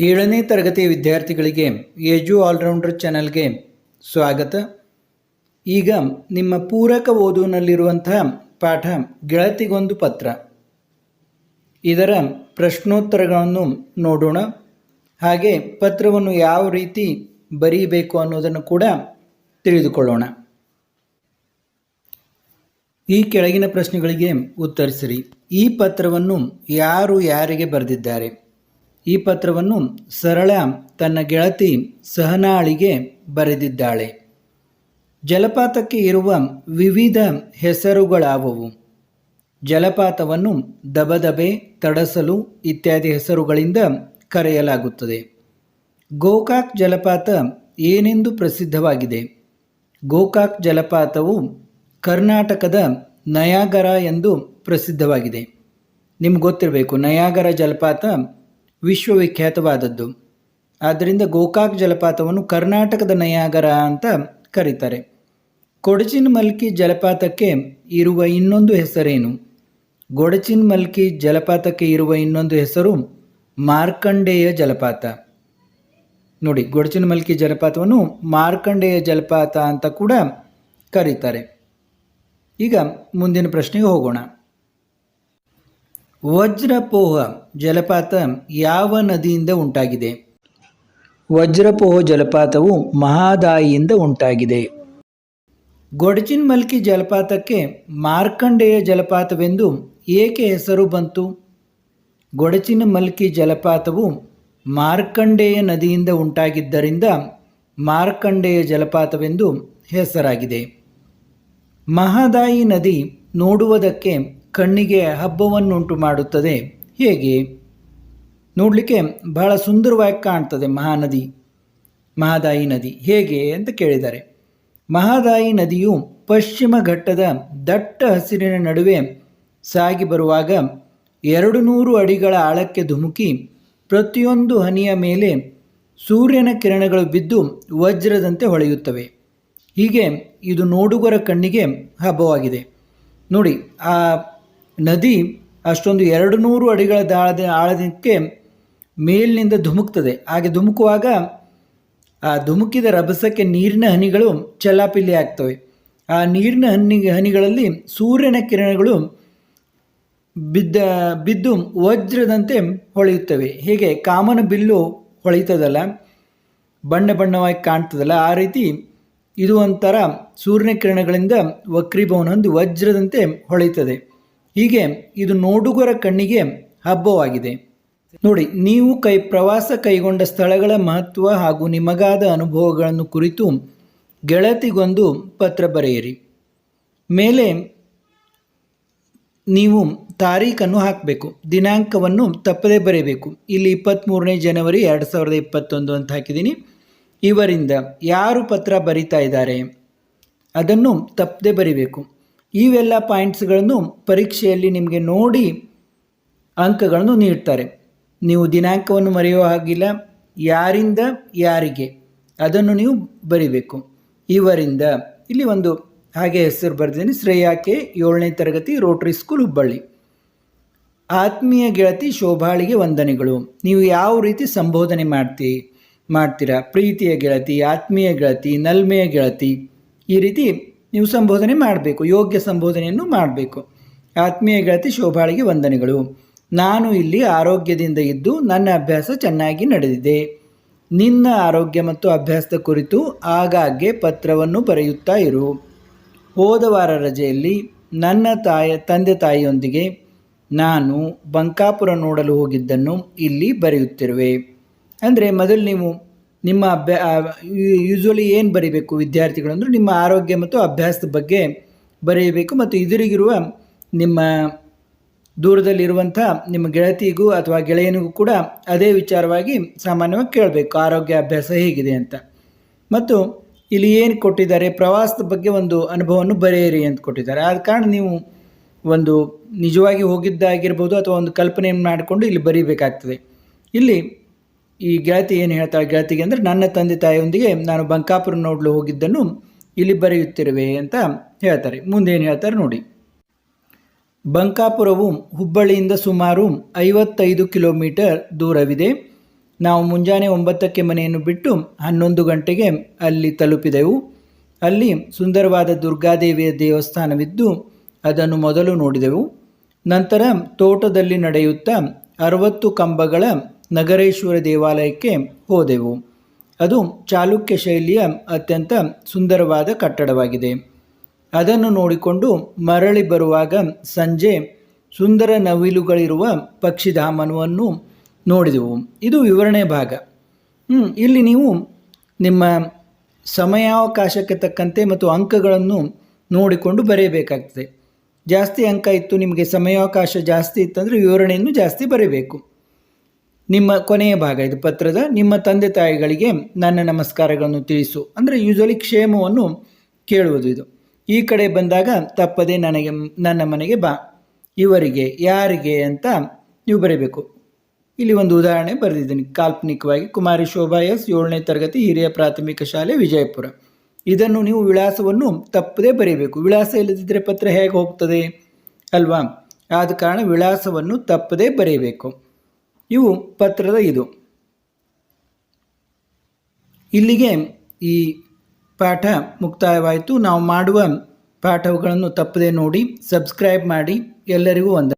ಏಳನೇ ತರಗತಿಯ ವಿದ್ಯಾರ್ಥಿಗಳಿಗೆ ಎಜು ಆಲ್ರೌಂಡರ್ ಚಾನಲ್ಗೆ ಸ್ವಾಗತ. ಈಗ ನಿಮ್ಮ ಪೂರಕ ಓದುವಿನಲ್ಲಿರುವಂತಹ ಪಾಠ ಗೆಳತಿಗೊಂದು ಪತ್ರ. ಇದರ ಪ್ರಶ್ನೋತ್ತರಗಳನ್ನು ನೋಡೋಣ. ಹಾಗೆ ಪತ್ರವನ್ನು ಯಾವ ರೀತಿ ಬರೀಬೇಕು ಅನ್ನೋದನ್ನು ಕೂಡ ತಿಳಿದುಕೊಳ್ಳೋಣ. ಈ ಕೆಳಗಿನ ಪ್ರಶ್ನೆಗಳಿಗೆ ಉತ್ತರಿಸಿರಿ. ಈ ಪತ್ರವನ್ನು ಯಾರು ಯಾರಿಗೆ ಬರೆದಿದ್ದಾರೆ? ಈ ಪತ್ರವನ್ನು ಸರಳ ತನ್ನ ಗೆಳತಿ ಸಹನಾಳಿಗೆ ಬರೆದಿದ್ದಾಳೆ. ಜಲಪಾತಕ್ಕೆ ಇರುವ ವಿವಿಧ ಹೆಸರುಗಳಾವುವು. ಜಲಪಾತವನ್ನು ದಬದಬೆ, ತಡಸಲು ಇತ್ಯಾದಿ ಹೆಸರುಗಳಿಂದ ಕರೆಯಲಾಗುತ್ತದೆ. ಗೋಕಾಕ್ ಜಲಪಾತ ಏನೆಂದು ಪ್ರಸಿದ್ಧವಾಗಿದೆ? ಗೋಕಾಕ್ ಜಲಪಾತವು ಕರ್ನಾಟಕದ ನಯಾಗರ ಎಂದು ಪ್ರಸಿದ್ಧವಾಗಿದೆ. ನಿಮ್ಗೆ ಗೊತ್ತಿರಬೇಕು, ನಯಾಗರ ಜಲಪಾತ ವಿಶ್ವವಿಖ್ಯಾತವಾದದ್ದು. ಆದ್ದರಿಂದ ಗೋಕಾಕ್ ಜಲಪಾತವನ್ನು ಕರ್ನಾಟಕದ ನಯಾಗರ ಅಂತ ಕರೀತಾರೆ. ಕೊಡಚಿನ್ ಮಲ್ಕಿ ಜಲಪಾತಕ್ಕೆ ಇರುವ ಇನ್ನೊಂದು ಹೆಸರೇನು? ಗೊಡಚಿನ್ ಮಲ್ಕಿ ಜಲಪಾತಕ್ಕೆ ಇರುವ ಇನ್ನೊಂದು ಹೆಸರು ಮಾರ್ಕಂಡೇಯ ಜಲಪಾತ. ನೋಡಿ ಗೊಡಚಿನ ಮಲ್ಕಿ ಜಲಪಾತವನ್ನು ಮಾರ್ಕಂಡೇಯ ಜಲಪಾತ ಅಂತ ಕೂಡ ಕರೀತಾರೆ. ಈಗ ಮುಂದಿನ ಪ್ರಶ್ನೆಗೆ ಹೋಗೋಣ. ವಜ್ರಪೋಹ ಜಲಪಾತ ಯಾವ ನದಿಯಿಂದ ಉಂಟಾಗಿದೆ? ವಜ್ರಪೋಹ ಜಲಪಾತವು ಮಹಾದಾಯಿಯಿಂದ ಉಂಟಾಗಿದೆ. ಗೊಡಚಿನ್ ಮಲ್ಕಿ ಜಲಪಾತಕ್ಕೆ ಮಾರ್ಕಂಡೇಯ ಜಲಪಾತವೆಂದು ಏಕೆ ಹೆಸರು ಬಂತು? ಗೊಡಚಿನ ಮಲ್ಕಿ ಜಲಪಾತವು ಮಾರ್ಕಂಡೇಯ ನದಿಯಿಂದ ಉಂಟಾಗಿದ್ದರಿಂದ ಮಾರ್ಕಂಡೇಯ ಜಲಪಾತವೆಂದು ಹೆಸರಾಗಿದೆ. ಮಹದಾಯಿ ನದಿ ನೋಡುವುದಕ್ಕೆ ಕಣ್ಣಿಗೆ ಹಬ್ಬವನ್ನುಂಟು ಮಾಡುತ್ತದೆ. ಹೇಗೆ? ನೋಡಲಿಕ್ಕೆ ಬಹಳ ಸುಂದರವಾಗಿ ಕಾಣ್ತದೆ ಮಹಾನದಿ, ಮಹದಾಯಿ ನದಿ. ಹೇಗೆ ಅಂತ ಕೇಳಿದ್ದಾರೆ ಮಹದಾಯಿ ನದಿಯು ಪಶ್ಚಿಮ ಘಟ್ಟದ ದಟ್ಟ ಹಸಿರಿನ ನಡುವೆ ಸಾಗಿ ಬರುವಾಗ ಎರಡು ನೂರು ಅಡಿಗಳ ಆಳಕ್ಕೆ ಧುಮುಕಿ ಪ್ರತಿಯೊಂದು ಹನಿಯ ಮೇಲೆ ಸೂರ್ಯನ ಕಿರಣಗಳು ಬಿದ್ದು ವಜ್ರದಂತೆ ಹೊಳೆಯುತ್ತವೆ. ಹೀಗೆ ಇದು ನೋಡುಗರ ಕಣ್ಣಿಗೆ ಹಬ್ಬವಾಗಿದೆ. ನೋಡಿ, ಆ ನದಿ ಅಷ್ಟೊಂದು ಎರಡು ನೂರು ಅಡಿಗಳ ದಾಳದ ಆಳದಕ್ಕೆ ಮೇಲಿನಿಂದ ಧುಮುಕ್ತದೆ. ಹಾಗೆ ಧುಮುಕುವಾಗ ಆ ಧುಮುಕಿದ ರಭಸಕ್ಕೆ ನೀರಿನ ಹನಿಗಳು ಚಲ್ಲಾಪಿಲ್ಲಿ ಆಗ್ತವೆ. ಆ ನೀರಿನ ಹನಿ, ಹನಿಗಳಲ್ಲಿ ಸೂರ್ಯನ ಕಿರಣಗಳು ಬಿದ್ದ, ಬಿದ್ದು ವಜ್ರದಂತೆ ಹೊಳೆಯುತ್ತವೆ. ಹೀಗೆ? ಕಾಮನ ಬಿಲ್ಲು ಹೊಳೆಯುತ್ತದಲ್ಲ? ಬಣ್ಣ ಬಣ್ಣವಾಗಿ ಕಾಣ್ತದಲ್ಲ. ಆ ರೀತಿ ಇದು ಒಂಥರ ಸೂರ್ಯನ ಕಿರಣಗಳಿಂದ ವಕ್ರೀಭವನ ಹೊಂದಿ ವಜ್ರದಂತೆ ಹೊಳೆಯುತ್ತದೆ. ಹೀಗೆ ಇದು ನೋಡುಗರ ಕಣ್ಣಿಗೆ ಹಬ್ಬವಾಗಿದೆ. ನೋಡಿ, ನೀವು ಕೈ, ಪ್ರವಾಸ ಕೈಗೊಂಡ ಸ್ಥಳಗಳ ಮಹತ್ವ ಹಾಗೂ ನಿಮಗಾದ ಅನುಭವಗಳನ್ನು ಕುರಿತು ಗೆಳತಿಗೊಂದು ಪತ್ರ ಬರೆಯಿರಿ. ಮೇಲೆ ನೀವು ತಾರೀಖನ್ನು ಹಾಕಬೇಕು. ದಿನಾಂಕವನ್ನು ತಪ್ಪದೇ ಬರೆಯಬೇಕು ಇಲ್ಲಿ ಇಪ್ಪತ್ತ್ಮೂರನೇ ಜನವರಿ ಎರಡು ಸಾವಿರದ ಇಪ್ಪತ್ತೊಂದು ಅಂತ ಹಾಕಿದ್ದೀನಿ. ಇವರಿಂದ ಯಾರು ಪತ್ರ ಬರಿತಾ ಇದ್ದಾರೆ, ಅದನ್ನು ತಪ್ಪದೆ ಬರಿಬೇಕು. ಇವೆಲ್ಲ ಪಾಯಿಂಟ್ಸ್ಗಳನ್ನು ಪರೀಕ್ಷೆಯಲ್ಲಿ ನಿಮಗೆ ನೋಡಿ ಅಂಕಗಳನ್ನು ನೀಡ್ತಾರೆ. ನೀವು ದಿನಾಂಕವನ್ನು ಮರೆಯುವ ಹಾಗಿಲ್ಲ. ಯಾರಿಂದ, ಯಾರಿಗೆ? ಅದನ್ನು ನೀವು ಬರಿಬೇಕು. ಇವರಿಂದ, ಇಲ್ಲಿ ಒಂದು ಹಾಗೆ ಹೆಸರು ಬರೆದಿದ್ದೀನಿ. ಶ್ರೇಯಾಕೆ ಏಳನೇ ತರಗತಿ, ರೋಟರಿ ಸ್ಕೂಲ್, ಹುಬ್ಬಳ್ಳಿ. ಆತ್ಮೀಯ ಗೆಳತಿ ಶೋಭಾಳಿಗೆ ವಂದನೆಗಳು. ನೀವು ಯಾವ ರೀತಿ ಸಂಬೋಧನೆ ಮಾಡ್ತೀ, ಮಾಡ್ತೀರಾ? ಪ್ರೀತಿಯ ಗೆಳತಿ, ಆತ್ಮೀಯ ಗೆಳತಿ, ನಲ್ಮೆಯ ಗೆಳತಿ, ಈ ರೀತಿ ನೀವು ಸಂಬೋಧನೆ ಮಾಡಬೇಕು, ಯೋಗ್ಯ ಸಂಬೋಧನೆಯನ್ನು ಮಾಡಬೇಕು. ಆತ್ಮೀಯ ಗೆಳತಿ ಶೋಭಾಳಿಗೆ ವಂದನೆಗಳು. ನಾನು ಇಲ್ಲಿ ಆರೋಗ್ಯದಿಂದ ಇದ್ದು ನನ್ನ ಅಭ್ಯಾಸ ಚೆನ್ನಾಗಿ ನಡೆದಿದೆ. ನಿನ್ನ ಆರೋಗ್ಯ ಮತ್ತು ಅಭ್ಯಾಸದ ಕುರಿತು ಆಗಾಗ್ಗೆ ಪತ್ರವನ್ನು ಬರೆಯುತ್ತಾ ಇರು. ಹೋದ ವಾರ ರಜೆಯಲ್ಲಿ ನನ್ನ ತಾಯ, ತಂದೆ ತಾಯಿಯೊಂದಿಗೆ ನಾನು ಬಂಕಾಪುರ ನೋಡಲು ಹೋಗಿದ್ದನ್ನು ಇಲ್ಲಿ ಬರೆಯುತ್ತಿರುವೆ. ಅಂದರೆ ಮೊದಲು ನೀವು ನಿಮ್ಮ ಅಭ್ಯಾ ಯೂಶ್ವಲಿ ಏನು ಬರೀಬೇಕು ವಿದ್ಯಾರ್ಥಿಗಳಂದ್ರೆ ನಿಮ್ಮ ಆರೋಗ್ಯ ಮತ್ತು ಅಭ್ಯಾಸದ ಬಗ್ಗೆ ಬರೆಯಬೇಕು ಮತ್ತು ಇದರಿಗಿರುವ ನಿಮ್ಮ ದೂರದಲ್ಲಿರುವಂಥ ನಿಮ್ಮ ಗೆಳತಿಗೂ ಅಥವಾ ಗೆಳೆಯನಿಗೂ ಕೂಡ ಅದೇ ವಿಚಾರವಾಗಿ ಸಾಮಾನ್ಯವಾಗಿ ಕೇಳಬೇಕು. ಆರೋಗ್ಯ ಅಭ್ಯಾಸ ಹೇಗಿದೆ ಅಂತ. ಮತ್ತು ಇಲ್ಲಿ ಏನು ಕೊಟ್ಟಿದ್ದಾರೆ? ಪ್ರವಾಸದ ಬಗ್ಗೆ ಒಂದು ಅನುಭವವನ್ನು ಬರೆಯಿರಿ ಅಂತ ಕೊಟ್ಟಿದ್ದಾರೆ. ಆದ ಕಾರಣ ನೀವು ಒಂದು ನಿಜವಾಗಿ ಹೋಗಿದ್ದಾಗಿರ್ಬೋದು ಅಥವಾ ಒಂದು ಕಲ್ಪನೆಯನ್ನು ಮಾಡಿಕೊಂಡು ಇಲ್ಲಿ ಬರೀಬೇಕಾಗ್ತದೆ. ಇಲ್ಲಿ ಈ ಗೆಳತಿ ಏನು ಹೇಳ್ತಾಳೆ ಗೆಳತಿಗೆ ಅಂದರೆ, ನನ್ನ ತಂದೆ ತಾಯಿಯೊಂದಿಗೆ ನಾನು ಬಂಕಾಪುರ ನೋಡಲು ಹೋಗಿದ್ದನ್ನು ಇಲ್ಲಿ ಬರೆಯುತ್ತಿರುವೆ ಅಂತ ಹೇಳ್ತಾರೆ. ಮುಂದೇನು ಹೇಳ್ತಾರೆ ನೋಡಿ. ಬಂಕಾಪುರವು ಹುಬ್ಬಳ್ಳಿಯಿಂದ ಸುಮಾರು ಐವತ್ತೈದು ಕಿಲೋಮೀಟರ್ ದೂರವಿದೆ. ನಾವು ಮುಂಜಾನೆ ಒಂಬತ್ತಕ್ಕೆ ಮನೆಯನ್ನು ಬಿಟ್ಟು ಹನ್ನೊಂದು ಗಂಟೆಗೆ ಅಲ್ಲಿ ತಲುಪಿದೆವು. ಅಲ್ಲಿ ಸುಂದರವಾದ ದುರ್ಗಾದೇವಿಯ ದೇವಸ್ಥಾನವಿದ್ದು ಅದನ್ನು ಮೊದಲು ನೋಡಿದೆವು. ನಂತರ ತೋಟದಲ್ಲಿ ನಡೆಯುತ್ತಾ ಅರವತ್ತು ಕಂಬಗಳ ನಗರೇಶ್ವರ ದೇವಾಲಯಕ್ಕೆ ಹೋದೆವು. ಅದು ಚಾಲುಕ್ಯ ಶೈಲಿಯ ಅತ್ಯಂತ ಸುಂದರವಾದ ಕಟ್ಟಡವಾಗಿದೆ. ಅದನ್ನು ನೋಡಿಕೊಂಡು ಮರಳಿ ಬರುವಾಗ ಸಂಜೆ ಸುಂದರ ನವಿಲುಗಳಿರುವ ಪಕ್ಷಿಧಾಮನವನ್ನು ನೋಡಿದೆವು. ಇದು ವಿವರಣೆ ಭಾಗ. ಇಲ್ಲಿ ನೀವು ನಿಮ್ಮ ಸಮಯಾವಕಾಶಕ್ಕೆ ತಕ್ಕಂತೆ ಮತ್ತು ಅಂಕಗಳನ್ನು ನೋಡಿಕೊಂಡು ಬರೆಯಬೇಕಾಗ್ತದೆ. ಜಾಸ್ತಿ ಅಂಕ ಇತ್ತು, ನಿಮಗೆ ಸಮಯಾವಕಾಶ ಜಾಸ್ತಿ ಇತ್ತಂದರೆ ವಿವರಣೆಯನ್ನು ಜಾಸ್ತಿ ಬರೀಬೇಕು. ನಿಮ್ಮ ಕೊನೆಯ ಭಾಗ, ಇದು ಪತ್ರದ, ನಿಮ್ಮ ತಂದೆ ತಾಯಿಗಳಿಗೆ ನನ್ನ ನಮಸ್ಕಾರಗಳನ್ನು ತಿಳಿಸು. ಅಂದರೆ ಯೂಶಲಿ ಕ್ಷೇಮವನ್ನು ಕೇಳುವುದು ಇದು. ಈ ಕಡೆ ಬಂದಾಗ, ತಪ್ಪದೆ ನನಗೆ, ನನ್ನ ಮನೆಗೆ ಬಾ, ಇವರಿಗೆ, ಯಾರಿಗೆ ಅಂತ ನೀವು ಬರೀಬೇಕು. ಇಲ್ಲಿ ಒಂದು ಉದಾಹರಣೆ ಬರೆದಿದ್ದೀನಿ. ಕಾಲ್ಪನಿಕವಾಗಿ ಕುಮಾರಿ ಶೋಭಾ ಎಸ್, ಏಳನೇ ತರಗತಿ, ಹಿರಿಯ ಪ್ರಾಥಮಿಕ ಶಾಲೆ, ವಿಜಯಪುರ. ಇದನ್ನು ನೀವು ವಿಳಾಸವನ್ನು ತಪ್ಪದೇ ಬರೀಬೇಕು. ವಿಳಾಸ ಇಲ್ಲದಿದ್ದರೆ ಪತ್ರ ಹೇಗೆ ಹೋಗ್ತದೆ? ಅಲ್ವಾ? ಆದ ಕಾರಣ ವಿಳಾಸವನ್ನು ತಪ್ಪದೇ ಬರೀಬೇಕು. ಇವು ಪತ್ರದ ಇದು. ಇಲ್ಲಿಗೆ ಈ ಪಾಠ ಮುಕ್ತಾಯವಾಯಿತು. ನಾವು ಮಾಡುವ ಪಾಠಗಳನ್ನು ತಪ್ಪದೆ ನೋಡಿ, ಸಬ್ಸ್ಕ್ರೈಬ್ ಮಾಡಿ. ಎಲ್ಲರಿಗೂ ವಂದನೆ.